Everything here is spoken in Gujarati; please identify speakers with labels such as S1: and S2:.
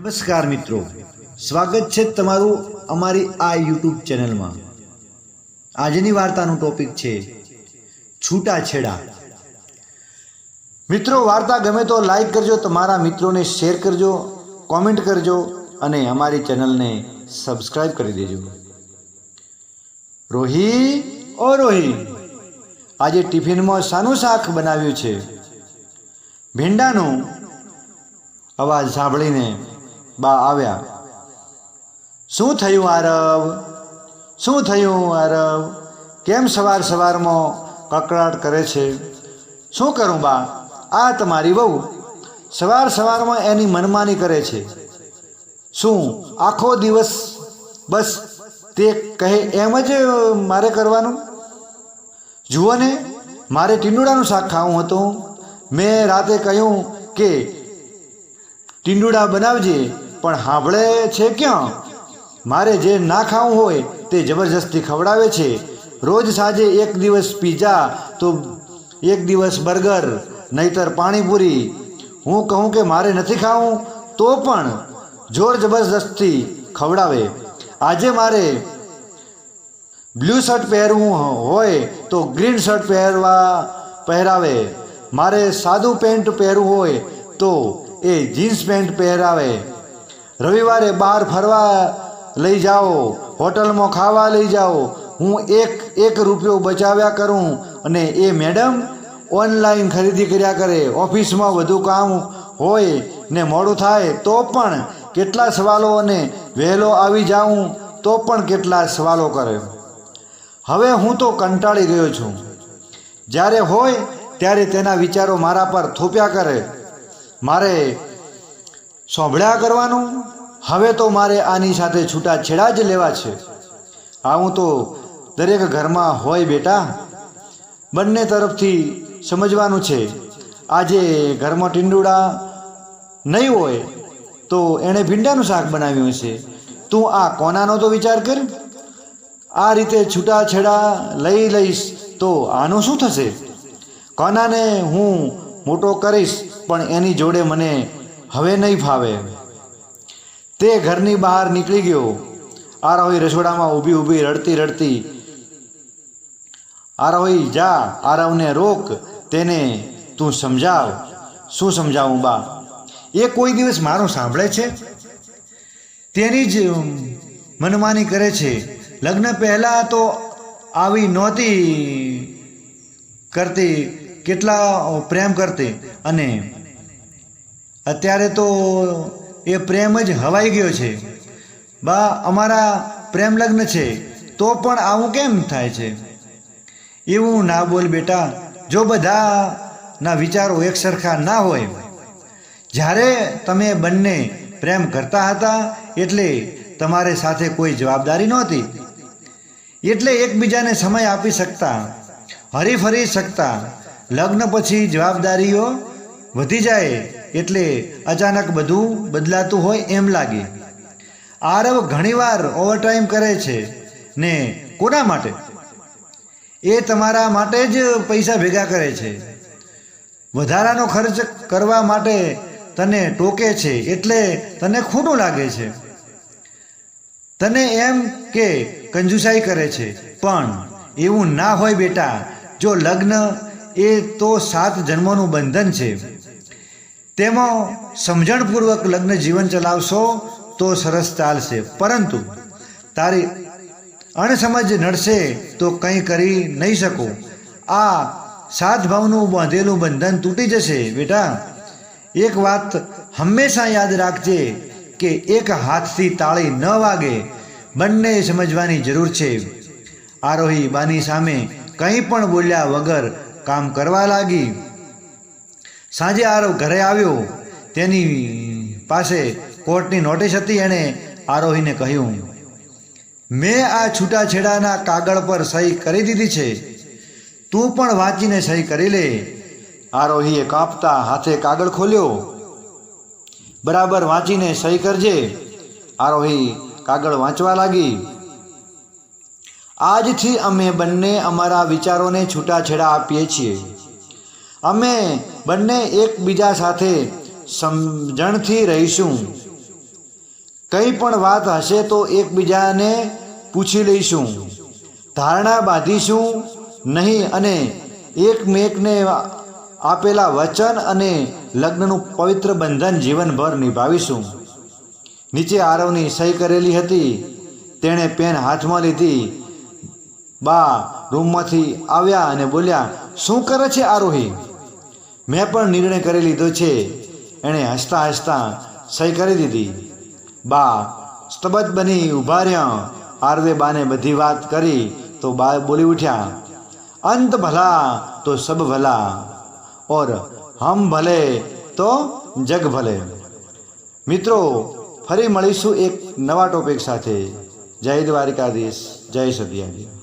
S1: નમસ્કાર મિત્રો. સ્વાગત છે તમારું અમારી આ યુટ્યુબ ચેનલમાં. આજની વાર્તાનું ટોપિક છે, છૂટાછેડા. મિત્રો, વાર્તા ગમે તો લાઈક કરજો, તમારા મિત્રોને શેર કરજો કોમેન્ટ કરજો અને અમારી ચેનલને સબસ્ક્રાઈબ કરી દેજો. રોહી, ઓ રોહી, આજે ટિફિનમાં શાનું શાક બનાવ્યું છે. ભીંડાનું અવાજ સાંભળીને બા આવ્યા. શું થયું આરવ? શું થયું આરવ? કેમ સવાર સવારમાં કકડાટ કરે છે? શું કરું બા? આ તમારી વહુ. સવાર સવારમાં એની મનમાની કરે છે. શું આખો દિવસ બસ તે કહે એમ જ મારે કરવાનું? જુઓ ને, મારે ટીંડુડાનું શાક ખાવું હતું. મેં રાતે કહ્યું કે ટીંડુડા બનાવજે. પણ સાંભળે છે ક્યાં? મારે જે ના ખાવું હોય તે જબરજસ્તી ખવડાવે છે. રોજ સાંજે એક દિવસ પીઝા, તો એક દિવસ બર્ગર, નહીતર પાણીપુરી. હું કહું કે મારે નથી ખાવું, તો પણ જોર જબરજસ્તી ખવડાવે. આજે મારે બ્લુ શર્ટ પહેરવું હોય તો ગ્રીન શર્ટ પહેરવા પહેરાવે. મારે સાદું પેન્ટ પહેરવું હોય તો એ જીન્સ પેન્ટ પહેરાવે. રવિવારે બહાર ફરવા લઈ જાઓ, હોટલમાં ખાવા લઈ જાઓ. હું એક એક રૂપિયો બચાવ્યા કરું અને એ મેડમ ઓનલાઈન ખરીદી કર્યા કરે. ઓફિસમાં વધુ કામ હોય ને મોડું થાય તો પણ કેટલા સવાલો અને વહેલો આવી જાઉં તો પણ કેટલા સવાલો કરે. હવે હું તો કંટાળી ગયો છું. જ્યારે હોય ત્યારે તેના વિચારો મારા પર થોપ્યા કરે. મારે સોંભળ્યા કરવાનું? હવે તો મારે આની સાથે છૂટાછેડા જ લેવા છે. આવું તો દરેક ઘરમાં હોય બેટા. બંને તરફથી સમજવાનું છે. આજે ઘરમાં ટીંડુડા નહીં હોય તો એણે ભીંડાનું શાક બનાવ્યું હશે. તું આ કોનાનો તો વિચાર કર? આ રીતે છૂટાછેડા લઈ લઈશ તો આનું શું થશે? કોનાને હું મોટો કરીશ, પણ એની જોડે મને હવે નહીં ફાવે. તે ઘરની બહાર નીકળી ગયો. આરોહી રસોડામાં ઊભી ઊભી રડતી રડતી આરોહી જા આરવને રોક, તેને તું સમજાવ. શું સમજાવું, બા? એ કોઈ દિવસ મારું સાંભળે છે? તેની જ મનમાની કરે છે. લગ્ન પહેલાં તો આવી નહોતી કરતી. કેટલા પ્રેમ કરતી અને અત્યારે તો એ પ્રેમ જ હવાઈ ગયો છે. બા, અમારા પ્રેમ લગ્ન છે, તો પણ આવું કેમ થાય છે? એવું ના બોલ બેટા, જો બધાના વિચારો એક સરખા ના હોય. જ્યારે તમે બંને પ્રેમ કરતા હતા, એટલે તમારે સાથે કોઈ જવાબદારી નહોતી. એટલે એકબીજાને સમય આપી શકતા, હરીફરી શકતા, લગ્ન પછી જવાબદારીઓ વધી જાય એટલે અચાનક બધું બદલાતું હોય એમ લાગે. આરવ ઘણીવાર ઓવરટાઈમ કરે છે. ને કોના માટે? એ તમારા માટે જ પૈસા ભેગા કરે છે. વધારાનો ખર્ચ કરવા માટે તને ટોકે છે એટલે તને ખોટું લાગે છે. તને એમ કે કંજુસાઈ કરે છે. પણ એવું ના હોય બેટા. જો લગ્ન એ તો સાત જન્મોનું બંધન છે. તેમાં સમજણપૂર્વક લગ્ન જીવન ચલાવશો તો સરસ ચાલશે. પરંતુ તારી અણસમજ નડશે તો કંઈ કરી નહીં શકો. આ સાત ભાવનું બાંધેલું બંધન તૂટી જશે, બેટા. એક વાત હંમેશા યાદ રાખજે કે એક હાથથી તાળી ન વાગે. બંને સમજવાની જરૂર છે. આરોહી બાની સામે કંઈ પણ બોલ્યા વગર કામ કરવા લાગી. સાંજે આરવ ઘરે આવ્યો. તેની પાસે કોર્ટની નોટિસ હતી એણે આરોહીને કહ્યું, મેં આ છૂટાછેડાના કાગળ પર સહી કરી દીધી છે. તું પણ વાંચીને સહી કરી લે. આરોહીએ કાપતા હાથે કાગળ ખોલ્યો. બરાબર વાંચીને સહી કરજે. આરોહી કાગળ વાંચવા લાગી. આજથી અમે બંને અમારા વિચારોને છૂટાછેડા આપીએ છીએ. અમે બંને એકબીજા સાથે સમજણથી રહીશું. કંઈ પણ વાત હશે તો એકબીજાને પૂછી લઈશું. ધારણા બાંધીશું નહીં અને એકમેકને આપેલા વચન અને લગ્નનું પવિત્ર બંધન જીવનભર નિભાવીશું. નીચે આરવની સહી કરેલી હતી. તેણે પેન હાથમાં લીધી. બા રૂમમાંથી આવ્યા અને બોલ્યા, શું કરે છે આરોહી? મેં પણ નિર્ણય કરી લીધો છે. એણે હસતા હસતા સહી કરી દીધી. બા સ્તબત બની ઊભા રહ્યા. આરવે બાને બધી વાત કરી તો બા બોલી ઉઠ્યા, અંત ભલા તો સબ ભલા. ઓર હમ ભલે તો જગ ભલે. મિત્રો, ફરી મળીશું એક નવા ટોપિક સાથે. જય દ્વારિકાધીશ, જય સદિયાજી